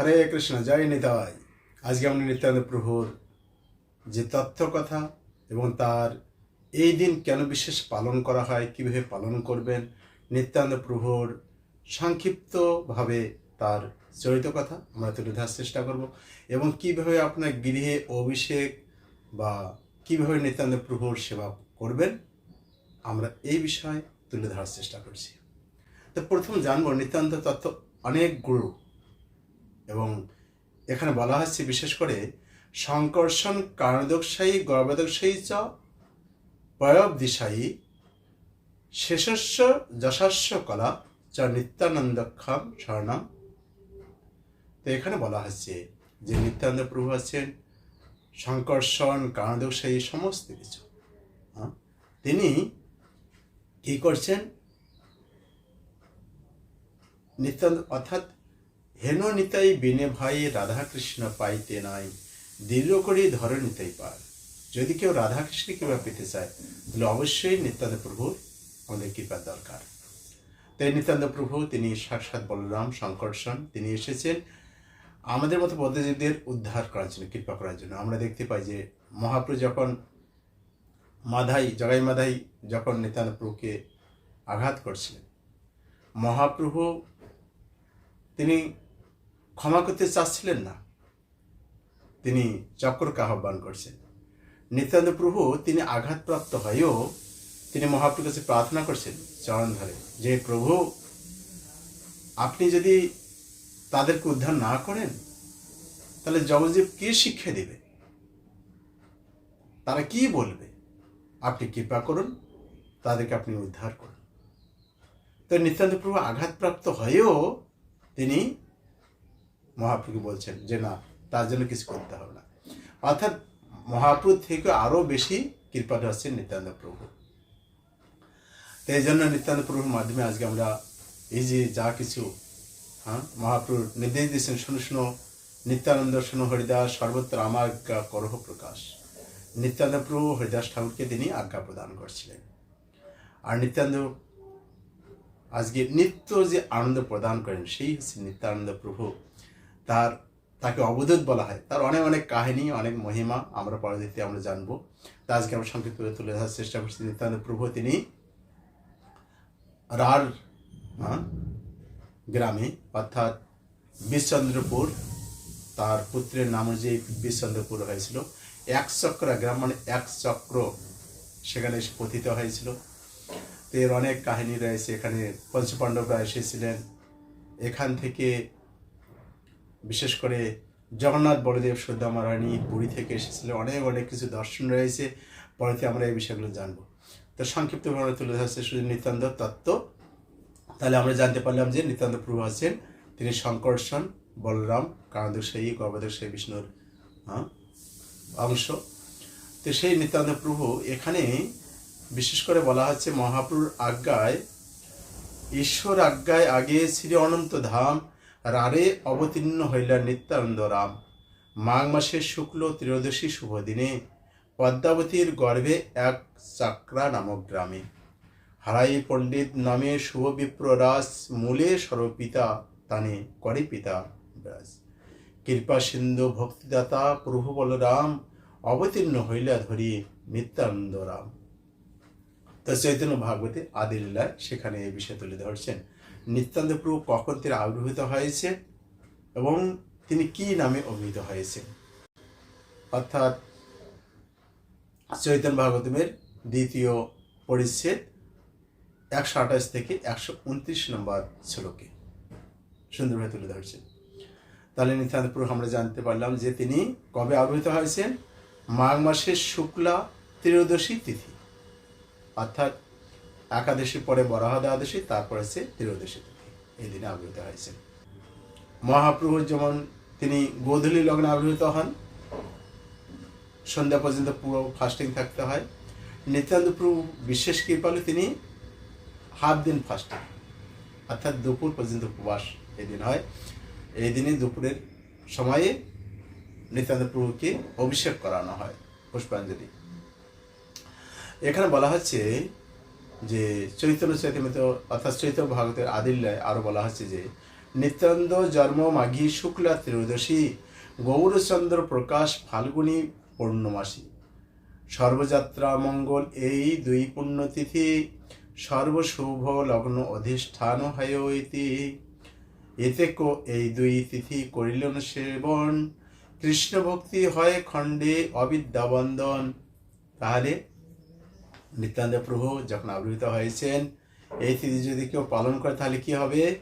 হরে কৃষ্ণ, জয় নিতাই। আজকে আমরা নিত্যানন্দ প্রভুর যে তথ্য কথা এবং তার এই দিন কেন বিশেষ পালন করা হয়, কীভাবে পালন করবেন নিত্যানন্দ প্রভুর সংক্ষিপ্তভাবে তার চরিত কথা আমরা তুলে ধরার চেষ্টা করব এবং কীভাবে আপনার গৃহে অভিষেক বা কীভাবে নিত্যানন্দ প্রভুর সেবা করবেন, আমরা এই বিষয়ে তুলে ধরার চেষ্টা করছি। তো প্রথম জানব নিত্যান্ত তত্ত্ব অনেক গুরু এবং এখানে বলা হচ্ছে বিশেষ করে, সংকর্ষণ কারণদোষায়ী গর্ভদোষায়ী চ, পয়বদিশায়ী, শেষস্য যশস্য কলা চ, নিত্যানন্দক্ষম স্বর্ণম তো এখানে বলা হচ্ছে যে নিত্যানন্দ প্রভু আছেন সংকর্ষণ কারণদোষায়ী সমস্ত কিছু? তিনি কি করছেন নিত্যান্ত অর্থাৎ হেন নিতাই বিনে ভাই রাধাকৃষ্ণ পাইতে নাই। দৃঢ় করে ধর নিতাই পার। যদি কেউ রাধাকৃষ্ণ কৃপা পেতে চায়, তাহলে অবশ্যই নিত্যান্ত প্রভুর আমাদের কৃপার দরকার। তাই নিত্যান্ত প্রভু, তিনি সাক্ষাৎ বলরাম শঙ্কর্ষণ তিনি এসেছেন আমাদের মতো বদ্ধজীবদের উদ্ধার করার জন্য, কৃপা করার জন্য। আমরা দেখতে পাই যে মহাপ্রভু যখন মাধাই, জগাই মাধাই যখন নিত্যান্ত প্রভুকে আঘাত করছিলেন, মহাপ্রভু তিনি ক্ষমা করতে চাচ্ছিলেন না। তিনি চক্রকে আহ্বান করছেন। নিত্যানন্দ প্রভু তিনি আঘাতপ্রাপ্ত হয়েও তিনি মহাপ্রভুর কাছে প্রার্থনা করছেন, চরণ ধরে। যে প্রভু, আপনি যদি তাদেরকে উদ্ধার না করেন, তাহলে জগজীব কে শিক্ষা দেবে? তারা কি বলবে? আপনি কৃপা করুন, তাদেরকে আপনি উদ্ধার করুন। তো নিত্যান্ত প্রভু আঘাতপ্রাপ্ত হয়েও তিনি মহাপ্রভু বলছেন যে না, তার জন্য কিছু করতে হবে না। অর্থাৎ মহাপ্রভু থেকে আরও বেশি কৃপা হচ্ছেন নিত্যানন্দ প্রভু। তো এই জন্য নিত্যানন্দ প্রভুর মাধ্যমে আজকে আমরা এই যে যা কিছু হ্যাঁ মহাপ্রভুর নির্দেশ দিয়েছেন, শুনো শুনো, নিত্যানন্দ, শুনো, হরিদাস, সর্বত্র আমার আজ্ঞা, করহ প্রকাশ। নিত্যানন্দ প্রভু হরিদাস ঠাকুরকে তিনি আজ্ঞা প্রদান করছিলেন। আর নিত্যানন্দ আজকে নিত্য যে আনন্দ প্রদান করেন, সেই হচ্ছে নিত্যানন্দ প্রভু তার তাকে অবধূত বলা হয়। তার অনেক অনেক কাহিনী অনেক মহিমা আমরা পরবর্তীতে আমরা জানব। তা আজকে আমরা সংক্ষিপ্ত করে তুলে ধরার চেষ্টা করছি নিত্যানন্দ প্রভু তিনি রার হ্যাঁ, গ্রামে অর্থাৎ বিষচন্দ্রপুর তার পুত্রের নাম অনুযায়ী বিষচন্দ্রপুর হয়েছিল। এক চক্রা গ্রাম মানে এক চক্র সেখানে পতিত হয়েছিল। তো এর অনেক কাহিনী রয়েছে। এখানে পঞ্চপাণ্ডবরা এসেছিলেন। এখান থেকে বিশেষ করে জগন্নাথ বলদেব সুদামা রানী পুরী থেকে এসেছিলেন অনেক অনেক কিছু দর্শন রয়েছে। পরেতে আমরা এই বিষয়গুলো জানব। তো সংক্ষিপ্তভাবে তুলে ধরছে শুধু নিতান্ত তত্ত্ব। তাহলে আমরা জানতে পারলাম যে নিতান্ত প্রভু আছেন। তিনি শঙ্কর্ষণ বলরাম কারণদোষায়ী গর্ভদোষায়ী বিষ্ণুর অংশ। তো সেই নিতান্ত প্রভু এখানে বিশেষ করে বলা হচ্ছে মহাপ্রভুর আজ্ঞায়, ঈশ্বর আজ্ঞায় আগে শ্রী অনন্ত ধাম রারে অবতীর্ণ হইলা নিত্যানন্দ রাম মাঘ মাসের শুক্ল ত্রয়োদশী শুভ দিনে পদ্মাবতীর গর্ভে এক চাকরা নামক গ্রামে। হারাই পণ্ডিত নামে শুভ বিপ্র রাস মূলে সর্বপিতা তানে করে পিতা ব্রাজ। কৃপা সিন্ধু ভক্তিদাতা প্রভু বলরাম অবতীর্ণ হইলা ধরি নিত্যানন্দ রাম তো চৈতন্য ভাগবতে আদিল্লায় সেখানে এই বিষয় তুলে ধরছেন। নিত্যান্ত প্রভু কখন তিনি আবির্ভূত হয়েছে এবং তিনি কি নামে অভিহিত হয়েছে অর্থাৎ চৈতন্য ভাগবতমের দ্বিতীয় পরিচ্ছেদ, একশো আঠাশ থেকে একশো উনত্রিশ নম্বর শ্লোকে। সুন্দরভাবে তুলে ধরছেন। তাহলে নিত্যান্ত প্রভু আমরা জানতে পারলাম যে তিনি কবে আবির্ভূত হয়েছেন? মাঘ মাসের শুক্লা ত্রয়োদশী তিথি। অর্থাৎ একাদশী পরে বরাহ দ্বাদশী, তারপর আছে ত্রয়োদশী তিথি এই দিনে আবির্ভূত হয়েছেন। মহাপ্রভু যেমন তিনি গোধূলি লগ্নে আবির্ভূত হন, সন্ধ্যা পর্যন্ত পুরো ফাস্টিং থাকতে হয়। নিত্যান্ত প্রভু বিশেষ কৃপালু তিনি হাফ দিন ফাস্টিং অর্থাৎ দুপুর পর্যন্ত উপবাস এই দিন হয়। এই দিনে দুপুরের সময়ে নিত্যান্ত প্রভুকে অভিষেক করানো হয় পুষ্পাঞ্জলি। এখানে বলা হচ্ছে যে চৈতন্য চৈতন্য অর্থাৎ চৈতন্য ভাগবতের আদিল্যায় আরও বলা হচ্ছে যে, নিত্যানন্দ জন্ম মাঘী শুক্লা ত্রয়োদশী, গৌরচন্দ্র প্রকাশ ফাল্গুনী পূর্ণমাসী। সর্বযাত্রা মঙ্গল এই দুই পুণ্যতিথি, সর্বশুভ লগ্ন অধিষ্ঠান হয় এতে কো এই দুই তিথি করিলেন সেবন কৃষ্ণ ভক্তি হয় খণ্ডে অবিদ্যাবন্দন তাহলে নিত্যানন্দ প্রভু, যখন আবির্ভূত হয়েছেন, এই তিথি যদি কেউ পালন করে, তাহলে কী হবে?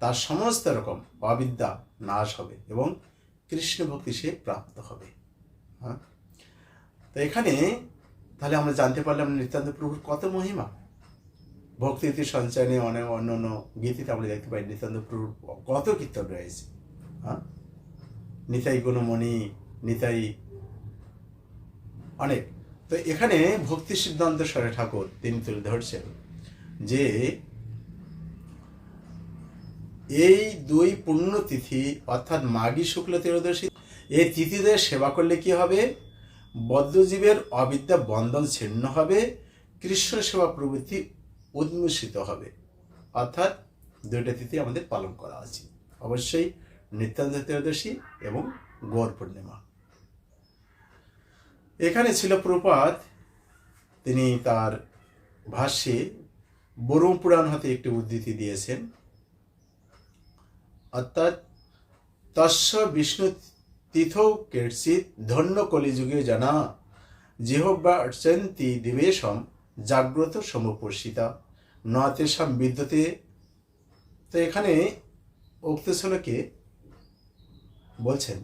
তার সমস্ত রকম অবিদ্যা নাশ হবে এবং কৃষ্ণ ভক্তি সে প্রাপ্ত হবে। হ্যাঁ? তো এখানে তাহলে আমরা জানতে পারলাম নিত্যানন্দ প্রভুর কত মহিমা। ভক্তিতি সঞ্চয়নে অনেক অন্য অন্য গীতিতে আমরা দেখতে পাই নিত্যানন্দ প্রভুর কত কীর্তন রয়েছে। হ্যাঁ? নিতাই গুণমণি, নিতাই অনেক তো এখানে ভক্তি সিদ্ধান্ত সরে ঠাকুর তিনি তুলে ধরছেন যে এই দুই পুণ্যতিথি অর্থাৎ মাঘী শুক্ল ত্রয়োদশী, এই তিথিতে সেবা করলে কি হবে? বদ্ধজীবের অবিদ্যা বন্ধন ছিন্ন হবে, কৃষ্ণ সেবা প্রভৃতি উন্মোষিত হবে। অর্থাৎ দুইটা তিথি আমাদের পালন করা উচিত। অবশ্যই নিত্যান্ত ত্রয়োদশী এবং গৌর পূর্ণিমা। এখানে ছিল প্রপাত, তিনি তার ভাষ্যে বরুণ পুরাণ হতে একটি উদ্ধৃতি দিয়েছেন। অর্থাৎ, তস্য বিষ্ণু তীর্থৌ কের্চিত ধন্য কলিযুগে জানা জিহব্বা অর্চন্তি দিবেশম জাগ্রত সমপর্ষিতা ন তেষাম বিদ্যতে। তো এখানে উক্ত শ্লোকে বলছেন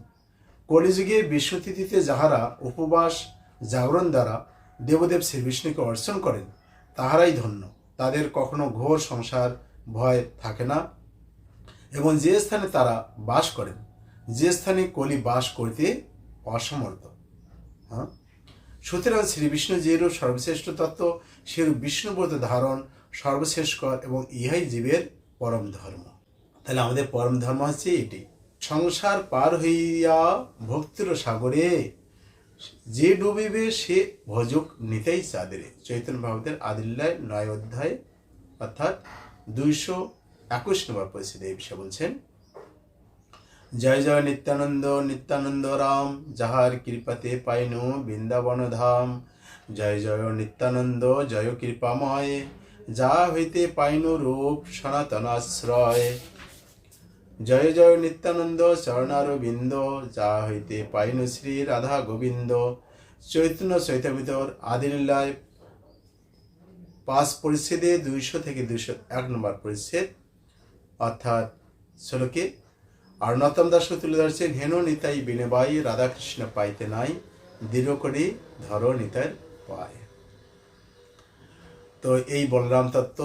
কলিযুগে বিশ্বতিথিতে যাহারা উপবাস, জাগরণ দ্বারা দেবদেব শ্রী বিষ্ণুকে অর্চন করেন, তাহারাই ধন্য। তাদের কখনো ঘোর সংসার ভয় থাকে না এবং যে স্থানে তারা বাস করেন, যে স্থানে কলি বাস করতে অসমর্থ। হ্যাঁ সুতরাং শ্রী বিষ্ণু যেরূপ সর্বশ্রেষ্ঠ তত্ত্ব, সেরূপ বিষ্ণুব্রত ধারণ সর্বশ্রেষ্ঠকর এবং ইহাই জীবের পরম ধর্ম। তাহলে আমাদের পরম ধর্ম হচ্ছে এটি। সংসার পার হইয়া ভক্তির সাগরে যে ডুবিবে সে ভজক নিতেই চাঁদরে। চৈতন্য ভাগবতের আদিল্লায় নয় অধ্যায়, অর্থাৎ দুইশো একুশ নম্বর পরিস্থিতি এই বিষয়ে বলছেন, জয় জয় নিত্যানন্দ নিত্যানন্দ রাম, যাহার কৃপাতে পাইনু বৃন্দাবন ধাম। জয় জয় নিত্যানন্দ, জয় কৃপাময় যা হইতে পাইনু রূপ সনাতনাশ্রয় জয় জয় নিত্যানন্দ চরণার বিন্দ যা হইতে পাইনু শ্রী রাধা গোবিন্দ। চৈতন্য চৈতমিতর আদিল্লায় পাঁচ পরিচ্ছেদে দুইশো থেকে দুইশো এক নম্বর পরিচ্ছেদ, অর্থাৎ শ্লোকে আর নতম দাস তুলে ধরছেন হেন নিতাই বিনবাই, রাধাকৃষ্ণ পাইতে নাই দৃঢ় করে ধর নিতাই পায়। তো এই বলরাম তত্ত্ব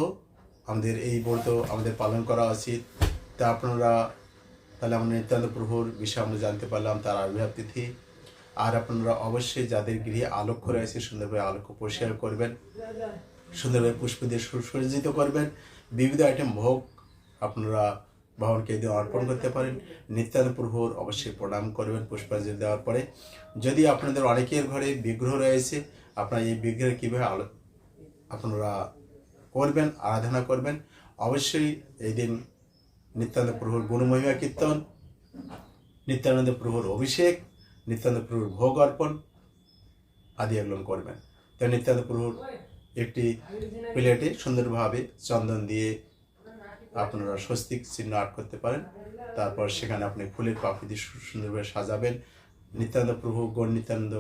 আমাদের, এই ব্রত আমাদের পালন করা উচিত। তা আপনারা তাহলে আমরা নিত্যান্ত প্রভুর বিষয়ে আমরা জানতে পারলাম, তার আবির্ভাব তিথি। আর আপনারা অবশ্যই যাদের গৃহে আলোক্য রয়েছে, সুন্দরভাবে আলোক্য পরিষ্কার করবেন, সুন্দরভাবে পুষ্প দিয়ে সুসজ্জিত করবেন। বিবিধ আইটেম ভোগ আপনারা ভগবানকে দিয়ে অর্পণ করতে পারেন। নিত্যান্ত প্রভুর অবশ্যই প্রণাম করবেন পুষ্পাঞ্জলি দেওয়ার পরে। যদি আপনাদের অনেকের ঘরে বিগ্রহ রয়েছে, আপনারা এই বিগ্রহের কীভাবে আলো আপনারা করবেন, আরাধনা করবেন, অবশ্যই এই দিন নিত্যানন্দ প্রভুর গুণমহিমা কীর্তন, নিত্যানন্দ প্রভুর অভিষেক, নিত্যানন্দ প্রভুর ভোগ অর্পণ আদি এগুলো করবেন। তো নিত্যানন্দ প্রভুর একটি প্লেটে সুন্দরভাবে চন্দন দিয়ে আপনারা স্বস্তিক চিহ্ন আর্ট করতে পারেন। তারপর সেখানে আপনি ফুলের পাপড়ি দিয়ে সুন্দরভাবে সাজাবেন। নিত্যানন্দ প্রভু গড় নিত্যানন্দ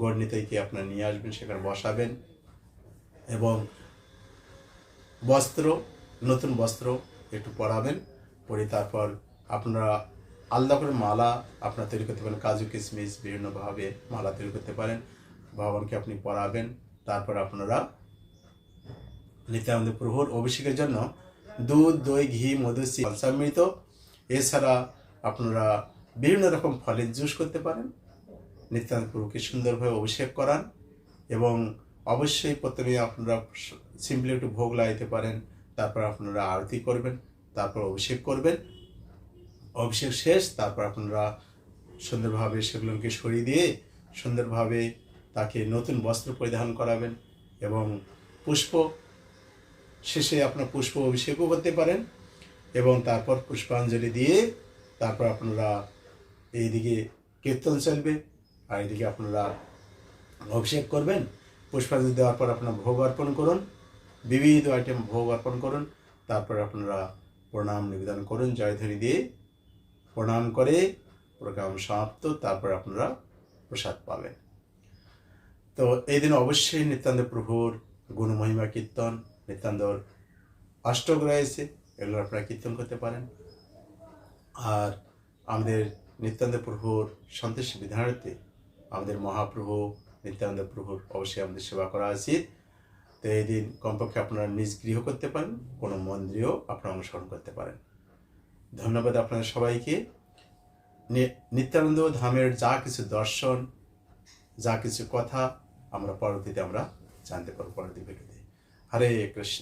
গড় নিতাইকে আপনারা নিয়ে আসবেন, সেখানে বসাবেন এবং বস্ত্র, নতুন বস্ত্র একটু পরাবেন পরে তারপর আপনারা আলাদা করে মালা আপনারা তৈরি করতে পারেন, কাজু কিশমিশ বিভিন্নভাবে মালা তৈরি করতে পারেন। ভগবানকে আপনি পরাবেন তারপর আপনারা নিত্যানন্দ প্রভুর অভিষেকের জন্য দুধ, দই, ঘি, মধু পঞ্চামৃত এছাড়া আপনারা বিভিন্ন রকম ফলের জুস করতে পারেন। নিত্যানন্দ প্রভুকে সুন্দরভাবে অভিষেক করান এবং অবশ্যই প্রথমে আপনারা সিম্পলি একটু ভোগ লাগাইতে পারেন। তারপর আপনারা আরতি করবেন, তারপর অভিষেক করবেন। অভিষেক শেষ, তারপর আপনারা সুন্দরভাবে সেগুলোকে সরিয়ে দিয়ে সুন্দরভাবে তাকে নতুন বস্ত্র পরিধান করাবেন এবং পুষ্প, শেষে আপনার পুষ্প অভিষেকও করতে পারেন এবং তারপর পুষ্পাঞ্জলি দিয়ে তারপর আপনারা এইদিকে কীর্তন চলবে আর এইদিকে আপনারা অভিষেক করবেন। পুষ্পাঞ্জলি দেওয়ার পর আপনার ভোগ অর্পণ করুন। বিবিধ আইটেম ভোগ অর্পণ করুন। তারপর আপনারা প্রণাম নিবেদন করুন জয়ধ্বনি দিয়ে। প্রণাম করে প্রোগ্রাম সমাপ্ত, তারপর আপনারা প্রসাদ পাবেন। তো এই দিন অবশ্যই নিত্যান্ত প্রভুর গুণমহিমা কীর্তন, নিত্যান্তর অষ্টক রয়েছে, এগুলো আপনারা কীর্তন করতে পারেন। আর আমাদের নিত্যান্ত প্রভুর সন্তোষ বিধানার্থে আমাদের মহাপ্রভু নিত্যানন্দ প্রভুর অবশ্যই আমাদের সেবা করা উচিত। তো এই দিন কমপক্ষে আপনারা নিজ গৃহ করতে পারেন, কোনো মন্দিরেও আপনারা অনুসরণ করতে পারেন। ধন্যবাদ আপনাদের সবাইকে। নিত্যানন্দ ধামের যা কিছু দর্শন, যা কিছু কথা আমরা পরবর্তীতে আমরা জানতে পারব পরবর্তী ভিডিওতে। হরে কৃষ্ণ।